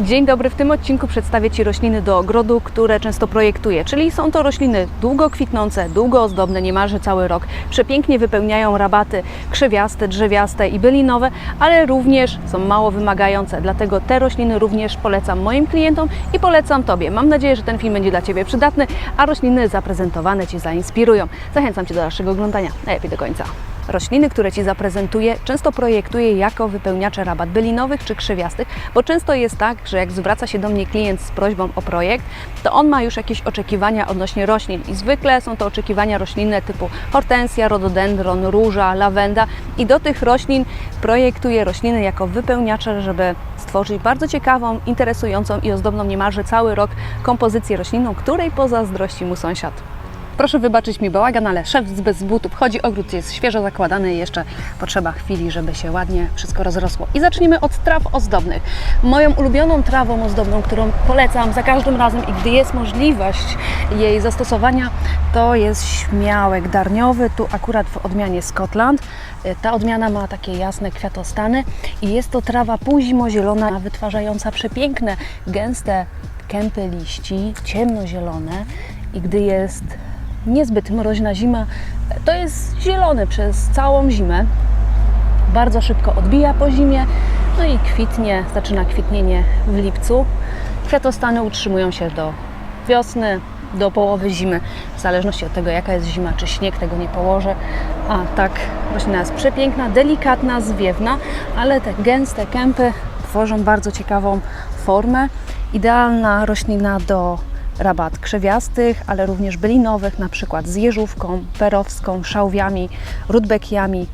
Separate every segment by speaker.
Speaker 1: Dzień dobry, w tym odcinku przedstawię Ci rośliny do ogrodu, które często projektuję, czyli są to rośliny długo kwitnące, długo ozdobne, niemalże cały rok. Przepięknie wypełniają rabaty krzewiaste, drzewiaste i bylinowe, ale również są mało wymagające, dlatego te rośliny również polecam moim klientom i polecam Tobie. Mam nadzieję, że ten film będzie dla Ciebie przydatny, a rośliny zaprezentowane Ci zainspirują. Zachęcam Cię do dalszego oglądania, najlepiej do końca. Rośliny, które Ci zaprezentuję, często projektuję jako wypełniacze rabat bylinowych czy krzewiastych, bo często jest tak, że jak zwraca się do mnie klient z prośbą o projekt, to on ma już jakieś oczekiwania odnośnie roślin i zwykle są to oczekiwania roślinne typu hortensja, rododendron, róża, lawenda i do tych roślin projektuję rośliny jako wypełniacze, żeby stworzyć bardzo ciekawą, interesującą i ozdobną niemalże cały rok kompozycję roślinną, której pozazdrości mu sąsiad. Proszę wybaczyć mi bałagan, ale szef z bez butów chodzi, ogród jest świeżo zakładany i jeszcze potrzeba chwili, żeby się ładnie wszystko rozrosło. I zacznijmy od traw ozdobnych. Moją ulubioną trawą ozdobną, którą polecam za każdym razem i gdy jest możliwość jej zastosowania, to jest śmiałek darniowy, tu akurat w odmianie Scotland. Ta odmiana ma takie jasne kwiatostany i jest to trawa półzimozielona, wytwarzająca przepiękne, gęste kępy liści, ciemnozielone i gdy jest niezbyt mroźna zima, to jest zielony przez całą zimę. Bardzo szybko odbija po zimie, no i kwitnie, zaczyna kwitnienie w lipcu. Kwiatostany utrzymują się do wiosny, do połowy zimy, w zależności od tego, jaka jest zima, czy śnieg tego nie położy. A tak, roślina jest przepiękna, delikatna, zwiewna, ale te gęste kępy tworzą bardzo ciekawą formę. Idealna roślina do rabat krzewiastych, ale również bylinowych, na przykład z jeżówką, perowską, szałwiami, rudbekiami.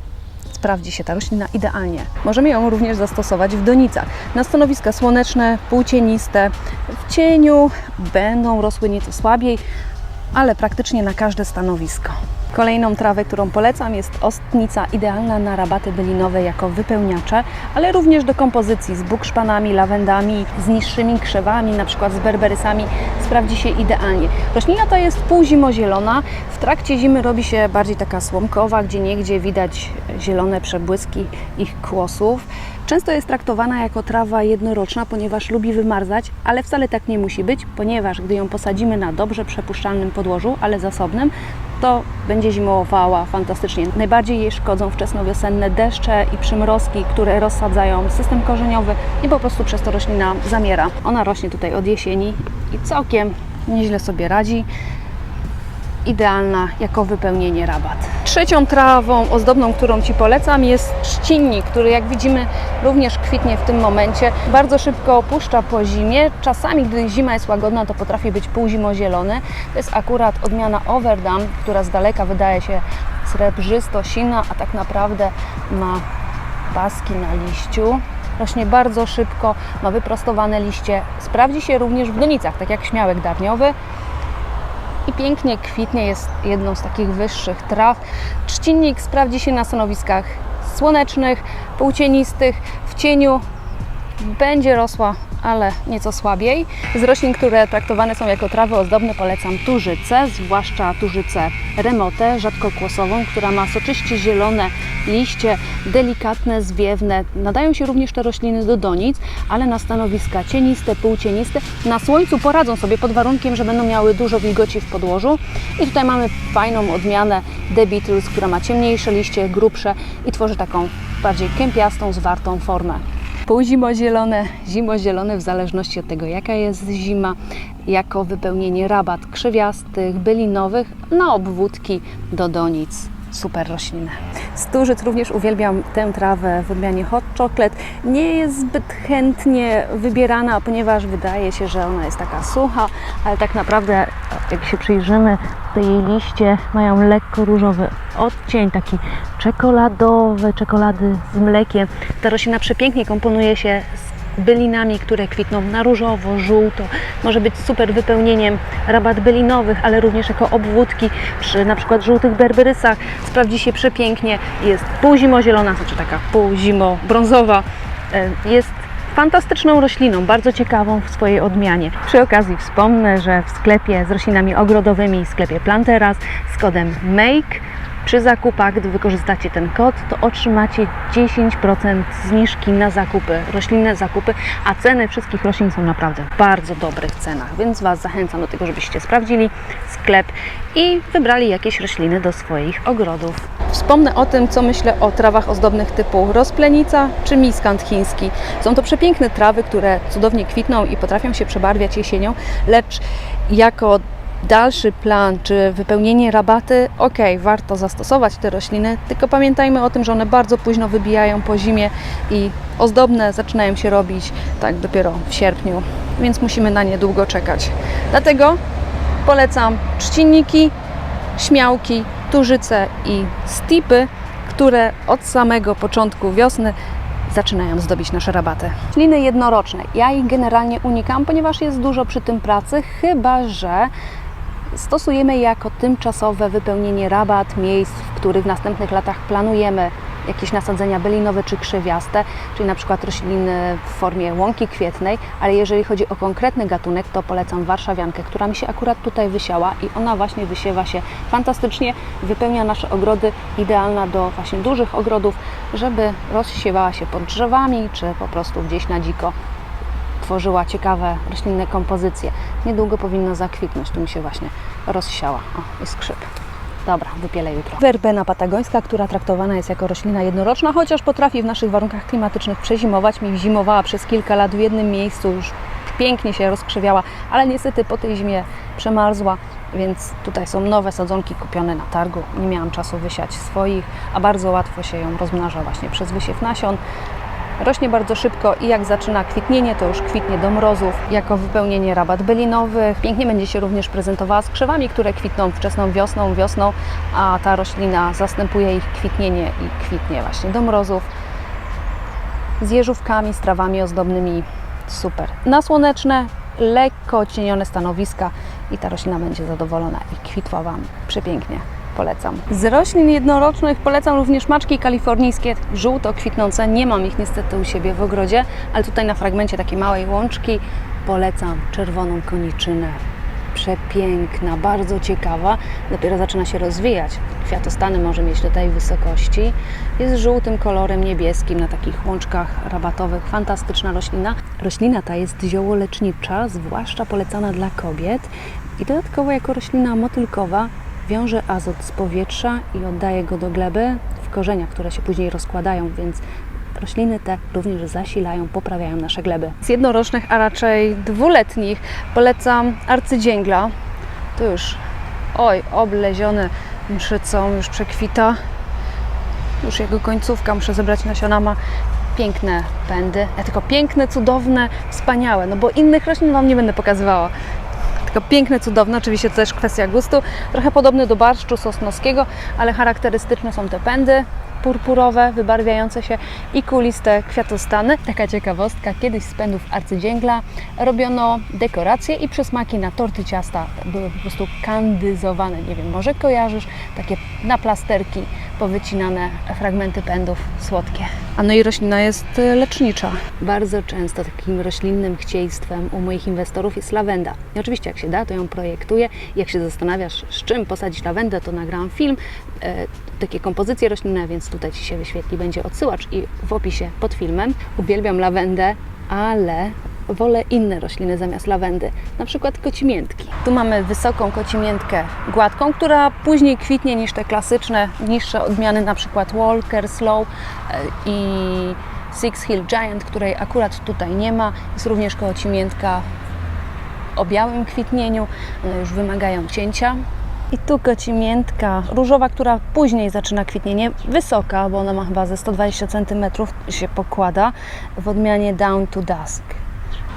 Speaker 1: Sprawdzi się ta roślina idealnie. Możemy ją również zastosować w donicach. Na stanowiska słoneczne, półcieniste, w cieniu będą rosły nieco słabiej, ale praktycznie na każde stanowisko. Kolejną trawę, którą polecam jest ostnica, idealna na rabaty bylinowe jako wypełniacze, ale również do kompozycji z bukszpanami, lawendami, z niższymi krzewami, na przykład z berberysami, sprawdzi się idealnie. Roślina ta jest półzimozielona, w trakcie zimy robi się bardziej taka słomkowa, gdzie niegdzie widać zielone przebłyski ich kłosów. Często jest traktowana jako trawa jednoroczna, ponieważ lubi wymarzać, ale wcale tak nie musi być, ponieważ gdy ją posadzimy na dobrze przepuszczalnym podłożu, ale zasobnym, to będzie zimowała fantastycznie. Najbardziej jej szkodzą wczesnowiosenne deszcze i przymrozki, które rozsadzają system korzeniowy i po prostu przez to roślina zamiera. Ona rośnie tutaj od jesieni i całkiem nieźle sobie radzi idealna jako wypełnienie rabat. Trzecią trawą ozdobną, którą Ci polecam jest trzcinnik, który jak widzimy również kwitnie w tym momencie. Bardzo szybko opuszcza po zimie. Czasami, gdy zima jest łagodna, to potrafi być półzimozielony. To jest akurat odmiana Overdam, która z daleka wydaje się srebrzysto-sina, a tak naprawdę ma paski na liściu. Rośnie bardzo szybko, ma wyprostowane liście. Sprawdzi się również w donicach, tak jak śmiałek darniowy i pięknie kwitnie, jest jedną z takich wyższych traw. Trzcinnik sprawdzi się na stanowiskach słonecznych, półcienistych, w cieniu będzie rosła, ale nieco słabiej. Z roślin, które traktowane są jako trawy ozdobne, polecam turzycę, zwłaszcza turzycę remotę, rzadkokłosową, która ma soczyście zielone liście, delikatne, zwiewne. Nadają się również te rośliny do donic, ale na stanowiska cieniste, półcieniste. Na słońcu poradzą sobie pod warunkiem, że będą miały dużo wilgoci w podłożu. I tutaj mamy fajną odmianę The Beatles, która ma ciemniejsze liście, grubsze i tworzy taką bardziej kępiastą, zwartą formę półzimozielone, zimozielone w zależności od tego jaka jest zima, jako wypełnienie rabat krzewiastych, bylinowych na obwódki do donic. Super rośliny. Sturzyc również uwielbiam tę trawę w odmianie hot chocolate. Nie jest zbyt chętnie wybierana, ponieważ wydaje się, że ona jest taka sucha, ale tak naprawdę jak się przyjrzymy, to jej liście mają lekko różowy odcień, taki czekoladowy, czekolady z mlekiem. Ta roślina przepięknie komponuje się z bylinami, które kwitną na różowo, żółto. Może być super wypełnieniem rabat bylinowych, ale również jako obwódki przy na przykład żółtych berberysach. Sprawdzi się przepięknie. Jest półzimozielona, znaczy taka półzimo-brązowa. E, Jest fantastyczną rośliną, bardzo ciekawą w swojej odmianie. Przy okazji wspomnę, że w sklepie z roślinami ogrodowymi, sklepie Planteras z kodem MAKE Przy zakupach, gdy wykorzystacie ten kod, to otrzymacie 10% zniżki na zakupy, roślinne zakupy, a ceny wszystkich roślin są naprawdę w bardzo dobrych cenach, więc Was zachęcam do tego, żebyście sprawdzili sklep i wybrali jakieś rośliny do swoich ogrodów. Wspomnę o tym, co myślę o trawach ozdobnych typu rozplenica czy miskant chiński. Są to przepiękne trawy, które cudownie kwitną i potrafią się przebarwiać jesienią, lecz jako dalszy plan czy wypełnienie rabaty, ok, warto zastosować te rośliny, tylko pamiętajmy o tym, że one bardzo późno wybijają po zimie i ozdobne zaczynają się robić tak dopiero w sierpniu, więc musimy na nie długo czekać. Dlatego polecam trzcinniki, śmiałki, turzyce i stipy, które od samego początku wiosny zaczynają zdobić nasze rabaty. Rośliny jednoroczne. Ja ich generalnie unikam, ponieważ jest dużo przy tym pracy, chyba że stosujemy je jako tymczasowe wypełnienie rabat miejsc, w których w następnych latach planujemy jakieś nasadzenia bylinowe czy krzewiaste, czyli na przykład rośliny w formie łąki kwietnej, ale jeżeli chodzi o konkretny gatunek, to polecam warszawiankę, która mi się akurat tutaj wysiała i ona właśnie wysiewa się fantastycznie, wypełnia nasze ogrody, idealna do właśnie dużych ogrodów, żeby rozsiewała się pod drzewami, czy po prostu gdzieś na dziko tworzyła ciekawe roślinne kompozycje. Niedługo powinno zakwitnąć, tu mi się właśnie rozsiała. O, jest skrzyp. Dobra, wypielę jutro. Werbena patagońska, która traktowana jest jako roślina jednoroczna, chociaż potrafi w naszych warunkach klimatycznych przezimować. Mi zimowała przez kilka lat w jednym miejscu, już pięknie się rozkrzewiała, ale niestety po tej zimie przemarzła, więc tutaj są nowe sadzonki kupione na targu. Nie miałam czasu wysiać swoich, a bardzo łatwo się ją rozmnaża właśnie przez wysiew nasion. Rośnie bardzo szybko i jak zaczyna kwitnienie, to już kwitnie do mrozów jako wypełnienie rabat bylinowych. Pięknie będzie się również prezentowała z krzewami, które kwitną wczesną wiosną, wiosną, a ta roślina zastępuje ich kwitnienie i kwitnie właśnie do mrozów. Z jeżówkami, z trawami ozdobnymi. Super. Na słoneczne, lekko odcienione stanowiska i ta roślina będzie zadowolona i kwitła Wam przepięknie. Polecam. Z roślin jednorocznych polecam również maczki kalifornijskie, żółto kwitnące. Nie mam ich niestety u siebie w ogrodzie, ale tutaj na fragmencie takiej małej łączki polecam czerwoną koniczynę. Przepiękna, bardzo ciekawa. Dopiero zaczyna się rozwijać. Kwiatostany może mieć do tej wysokości. Jest żółtym kolorem niebieskim na takich łączkach rabatowych. Fantastyczna roślina. Roślina ta jest ziołolecznicza, zwłaszcza polecana dla kobiet. I dodatkowo jako roślina motylkowa wiąże azot z powietrza i oddaje go do gleby w korzeniach, które się później rozkładają, więc rośliny te również zasilają, poprawiają nasze gleby. Z jednorocznych, a raczej dwuletnich polecam arcydzięgla. Tu już, oj, obleziony mszycą, już przekwita. Już jego końcówka, muszę zebrać nasiona, ma piękne pędy. Ja tylko piękne, cudowne, wspaniałe, no bo innych roślin Wam nie będę pokazywała. Piękne, cudowne, oczywiście to też kwestia gustu. Trochę podobny do barszczu sosnowskiego, ale charakterystyczne są te pędy purpurowe, wybarwiające się i kuliste kwiatostany. Taka ciekawostka, kiedyś z pędów arcydzięgla robiono dekoracje i przysmaki na torty ciasta były po prostu kandyzowane. Nie wiem, może kojarzysz takie na plasterki powycinane fragmenty pędów słodkie. A no i roślina jest y, lecznicza. Bardzo często takim roślinnym chcieństwem u moich inwestorów jest lawenda. I oczywiście jak się da, to ją projektuję. Jak się zastanawiasz, z czym posadzić lawendę, to nagram film, e, takie kompozycje roślinne, więc tutaj Ci się wyświetli, będzie odsyłacz i w opisie pod filmem. Uwielbiam lawendę, ale wolę inne rośliny zamiast lawendy, na przykład kocimiętki. Tu mamy wysoką kocimiętkę gładką, która później kwitnie niż te klasyczne, niższe odmiany, na przykład Walker Slow e, i Six Hill Giant, której akurat tutaj nie ma. Jest również kocimiętka o białym kwitnieniu, one już wymagają cięcia. I tu kocimiętka różowa, która później zaczyna kwitnienie, wysoka, bo ona ma chyba ze 120 cm się pokłada w odmianie Down to Dusk.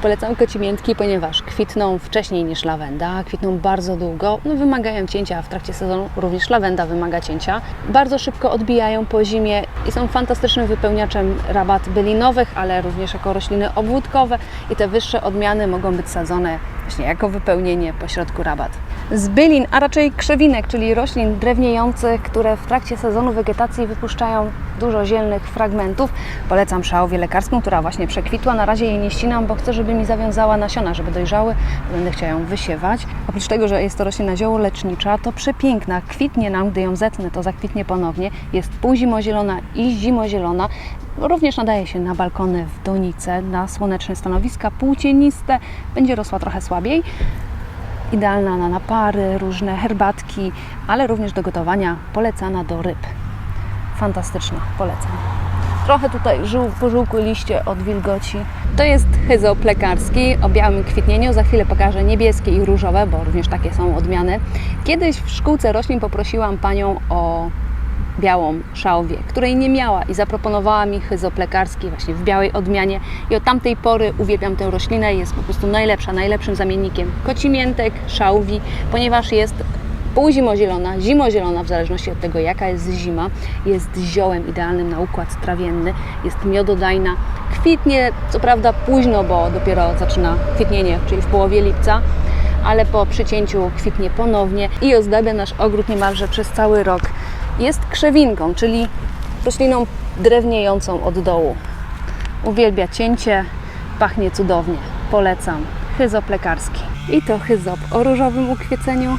Speaker 1: Polecam kocimiętki, ponieważ kwitną wcześniej niż lawenda, kwitną bardzo długo, no wymagają cięcia, a w trakcie sezonu również lawenda wymaga cięcia. Bardzo szybko odbijają po zimie i są fantastycznym wypełniaczem rabat bylinowych, ale również jako rośliny obwódkowe i te wyższe odmiany mogą być sadzone właśnie jako wypełnienie pośrodku rabat. Z bylin, a raczej krzewinek, czyli roślin drewniejących, które w trakcie sezonu wegetacji wypuszczają dużo zielnych fragmentów. Polecam szałwię lekarską, która właśnie przekwitła. Na razie jej nie ścinam, bo chcę, żeby mi zawiązała nasiona, żeby dojrzały. Będę chciała ją wysiewać. Oprócz tego, że jest to roślina ziołolecznicza, to przepiękna. Kwitnie nam, gdy ją zetnę, to zakwitnie ponownie. Jest półzimozielona i zimozielona. Również nadaje się na balkony w donice, na słoneczne stanowiska półcieniste. Będzie rosła trochę słabiej. Idealna na napary, różne herbatki, ale również do gotowania polecana do ryb. Fantastyczna, polecam. Trochę tutaj żół, pożółkły liście od wilgoci. To jest hyzop lekarski o białym kwitnieniu. Za chwilę pokażę niebieskie i różowe, bo również takie są odmiany. Kiedyś w szkółce roślin poprosiłam panią o białą szałwię, której nie miała i zaproponowała mi hyzop lekarski właśnie w białej odmianie i od tamtej pory uwielbiam tę roślinę, jest po prostu najlepsza, najlepszym zamiennikiem kocimiętek, szałwi, ponieważ jest półzimozielona, zimozielona w zależności od tego jaka jest zima, jest ziołem idealnym na układ trawienny, jest miododajna, kwitnie co prawda późno, bo dopiero zaczyna kwitnienie, czyli w połowie lipca, ale po przycięciu kwitnie ponownie i ozdabia nasz ogród niemalże przez cały rok. Jest krzewinką, czyli rośliną drewniejącą od dołu. Uwielbia cięcie, pachnie cudownie. Polecam. Hyzop lekarski. I to hyzop o różowym ukwieceniu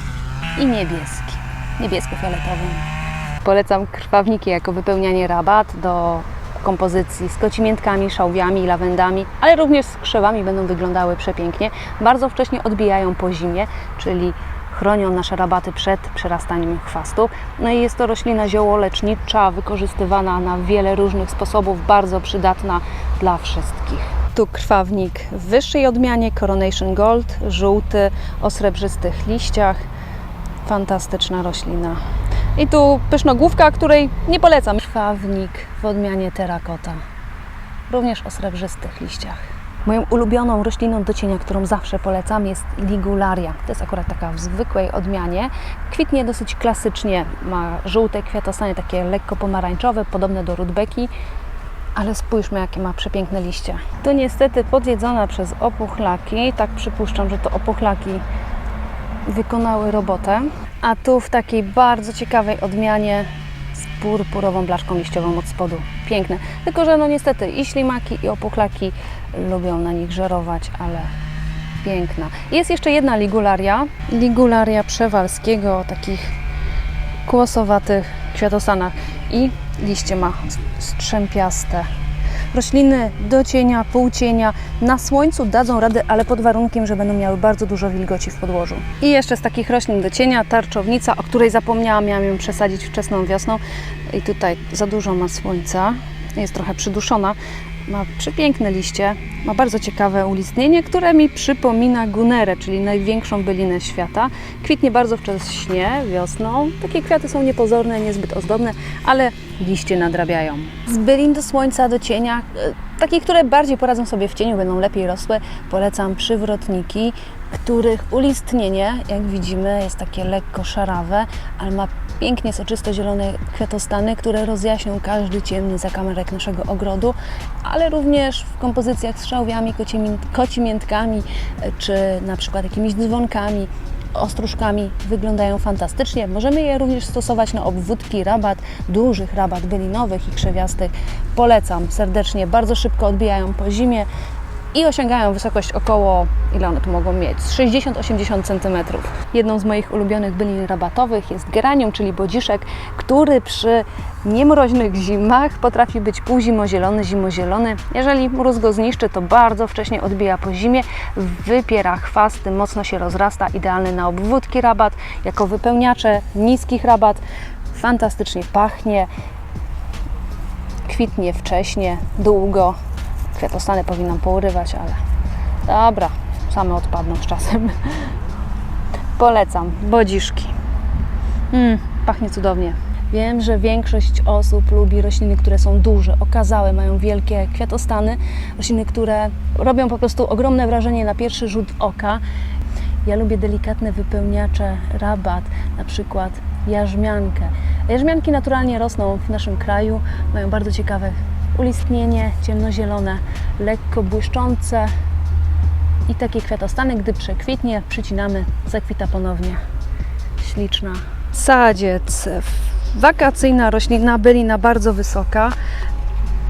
Speaker 1: i niebieski, niebiesko-fioletowym. Polecam krwawniki jako wypełnianie rabat do kompozycji z kocimiętkami, szałwiami, lawendami, ale również z krzewami będą wyglądały przepięknie. Bardzo wcześnie odbijają po zimie, czyli chronią nasze rabaty przed przerastaniem chwastu. No i jest to roślina ziołolecznicza, wykorzystywana na wiele różnych sposobów, bardzo przydatna dla wszystkich. Tu krwawnik w wyższej odmianie, Coronation Gold, żółty, o srebrzystych liściach. Fantastyczna roślina. I tu pysznogłówka, której nie polecam. Krwawnik w odmianie terakota, również o srebrzystych liściach. Moją ulubioną rośliną do cienia, którą zawsze polecam, jest ligularia. To jest akurat taka w zwykłej odmianie. Kwitnie dosyć klasycznie, ma żółte kwiatostany, takie lekko pomarańczowe, podobne do rudbeki. Ale spójrzmy, jakie ma przepiękne liście. To niestety podjedzona przez opuchlaki. Tak przypuszczam, że to opuchlaki wykonały robotę. A tu w takiej bardzo ciekawej odmianie z purpurową blaszką liściową od spodu. Piękne. Tylko, że no niestety i ślimaki, i opuchlaki lubią na nich żerować, ale piękna. Jest jeszcze jedna ligularia. Ligularia przewalskiego o takich kłosowatych kwiatostanach i liście ma strzępiaste. Rośliny do cienia, półcienia, na słońcu dadzą radę, ale pod warunkiem, że będą miały bardzo dużo wilgoci w podłożu. I jeszcze z takich roślin do cienia tarczownica, o której zapomniałam, miałam ją przesadzić wczesną wiosną i tutaj za dużo ma słońca, jest trochę przyduszona. Ma przepiękne liście, ma bardzo ciekawe ulistnienie, które mi przypomina gunerę, czyli największą bylinę świata. Kwitnie bardzo wcześnie, wiosną. Takie kwiaty są niepozorne, niezbyt ozdobne, ale liście nadrabiają. Z bylin do słońca, do cienia, e, takie, które bardziej poradzą sobie w cieniu, będą lepiej rosły, polecam przywrotniki, których ulistnienie, jak widzimy, jest takie lekko szarawe, ale ma pięknie soczysto zielone kwiatostany, które rozjaśnią każdy ciemny zakamarek naszego ogrodu, ale również w kompozycjach z szałwiami, kocimię- kocimiętkami, e, czy na przykład jakimiś dzwonkami, ostróżkami wyglądają fantastycznie. Możemy je również stosować na obwódki rabat, dużych rabat bylinowych i krzewiastych. Polecam serdecznie, bardzo szybko odbijają po zimie i osiągają wysokość około, ile one tu mogą mieć? Z 60-80 cm. Jedną z moich ulubionych bylin rabatowych jest geranium, czyli bodziszek, który przy niemroźnych zimach potrafi być półzimozielony, zimozielony. Jeżeli mróz go zniszczy, to bardzo wcześnie odbija po zimie, wypiera chwasty, mocno się rozrasta, idealny na obwódki rabat, jako wypełniacze niskich rabat. Fantastycznie pachnie, kwitnie wcześnie, długo. Kwiatostany powinnam pourywać, ale dobra, same odpadną z czasem. Polecam, bodziszki. Mm, pachnie cudownie. Wiem, że większość osób lubi rośliny, które są duże, okazałe, mają wielkie kwiatostany. Rośliny, które robią po prostu ogromne wrażenie na pierwszy rzut oka. Ja lubię delikatne wypełniacze rabat, na przykład jarzmiankę. Jarzmianki naturalnie rosną w naszym kraju, mają bardzo ciekawe ulistnienie, ciemnozielone, lekko błyszczące i takie kwiatostany, gdy przekwitnie, przycinamy, zakwita ponownie. śliczna. Sadziec. Wakacyjna roślina, bylina bardzo wysoka.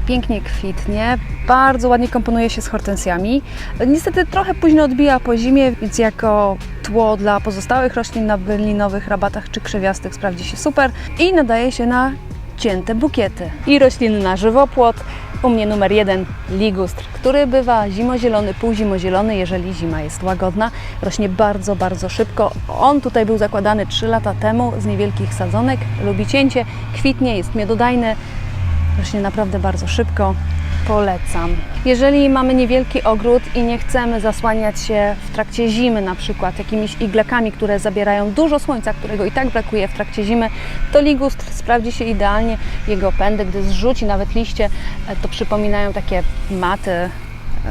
Speaker 1: Pięknie kwitnie, bardzo ładnie komponuje się z hortensjami. Niestety trochę późno odbija po zimie, więc jako tło dla pozostałych roślin na bylinowych rabatach czy krzewiastych sprawdzi się super i nadaje się na cięte bukiety. I rośliny na żywopłot. U mnie numer jeden ligustr, który bywa zimozielony, półzimozielony, jeżeli zima jest łagodna. Rośnie bardzo, bardzo szybko. On tutaj był zakładany 3 lata temu z niewielkich sadzonek. Lubi cięcie, kwitnie, jest miododajny. Rośnie naprawdę bardzo szybko. Polecam. Jeżeli mamy niewielki ogród i nie chcemy zasłaniać się w trakcie zimy, na przykład jakimiś iglekami, które zabierają dużo słońca, którego i tak brakuje w trakcie zimy, to ligustr sprawdzi się idealnie. Jego pędy, gdy zrzuci nawet liście, e, to przypominają takie maty e,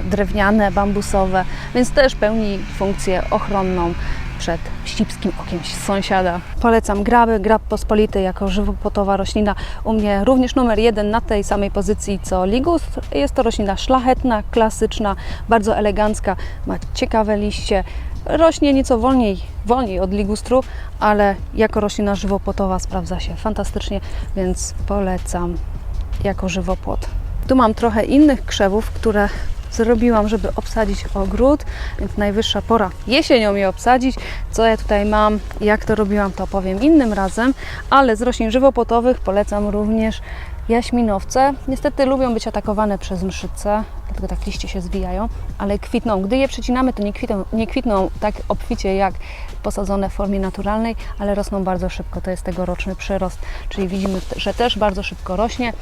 Speaker 1: drewniane, bambusowe, więc też pełni funkcję ochronną przed ścipskim okiem sąsiada. Polecam graby, grab pospolity jako żywopłotowa roślina. U mnie również numer jeden na tej samej pozycji co ligustr. Jest to roślina szlachetna, klasyczna, bardzo elegancka, ma ciekawe liście. Rośnie nieco wolniej, wolniej od ligustru, ale jako roślina żywopłotowa sprawdza się fantastycznie, więc polecam jako żywopłot. Tu mam trochę innych krzewów, które zrobiłam, żeby obsadzić ogród, więc najwyższa pora jesienią je obsadzić. Co ja tutaj mam, jak to robiłam, to opowiem innym razem, ale z roślin żywopłotowych polecam również jaśminowce. Niestety lubią być atakowane przez mszyce, dlatego tak liście się zwijają, ale kwitną. Gdy je przecinamy, to nie kwitną, nie kwitną tak obficie jak posadzone w formie naturalnej, ale rosną bardzo szybko. To jest tegoroczny przyrost, czyli widzimy, że też bardzo szybko rośnie.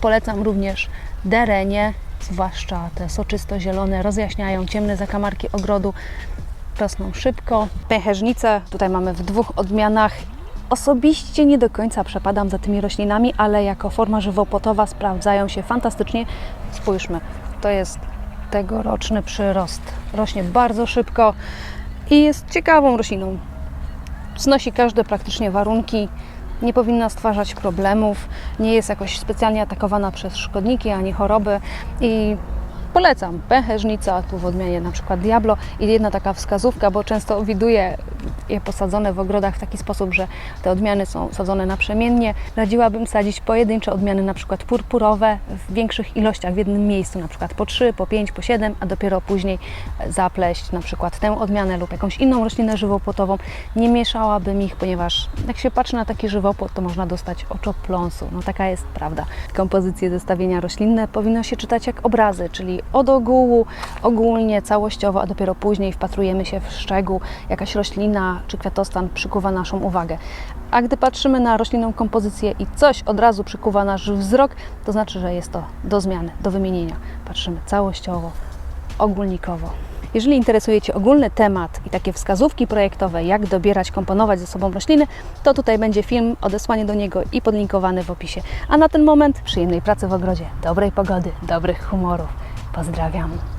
Speaker 1: Polecam również derenie, zwłaszcza te soczysto-zielone, rozjaśniają ciemne zakamarki ogrodu, rosną szybko. Pęcherzynice tutaj mamy w dwóch odmianach. Osobiście nie do końca przepadam za tymi roślinami, ale jako forma żywopłotowa sprawdzają się fantastycznie. Spójrzmy, to jest tegoroczny przyrost. Rośnie bardzo szybko i jest ciekawą rośliną. Znosi każde praktycznie warunki, nie powinna stwarzać problemów, nie jest jakoś specjalnie atakowana przez szkodniki ani choroby. I polecam pęcherzynica, tu w odmianie na przykład Diablo i jedna taka wskazówka, bo często widuję je posadzone w ogrodach w taki sposób, że te odmiany są sadzone naprzemiennie. Radziłabym sadzić pojedyncze odmiany, na przykład purpurowe w większych ilościach w jednym miejscu, na przykład po 3, po 5, po 7, a dopiero później zapleść na przykład tę odmianę lub jakąś inną roślinę żywopłotową. Nie mieszałabym ich, ponieważ jak się patrzy na taki żywopłot, to można dostać oczopląsu. No taka jest prawda. Kompozycje zestawienia roślinne powinno się czytać jak obrazy, czyli od ogółu, ogólnie, całościowo, a dopiero później wpatrujemy się w szczegół, jakaś czy kwiatostan przykuwa naszą uwagę. A gdy patrzymy na roślinną kompozycję i coś od razu przykuwa nasz wzrok, to znaczy, że jest to do zmiany, do wymienienia. Patrzymy całościowo, ogólnikowo. Jeżeli interesuje Cię ogólny temat i takie wskazówki projektowe, jak dobierać, komponować ze sobą rośliny, to tutaj będzie film, odesłanie do niego i podlinkowany w opisie. A na ten moment przyjemnej pracy w ogrodzie, dobrej pogody, dobrych humorów. Pozdrawiam.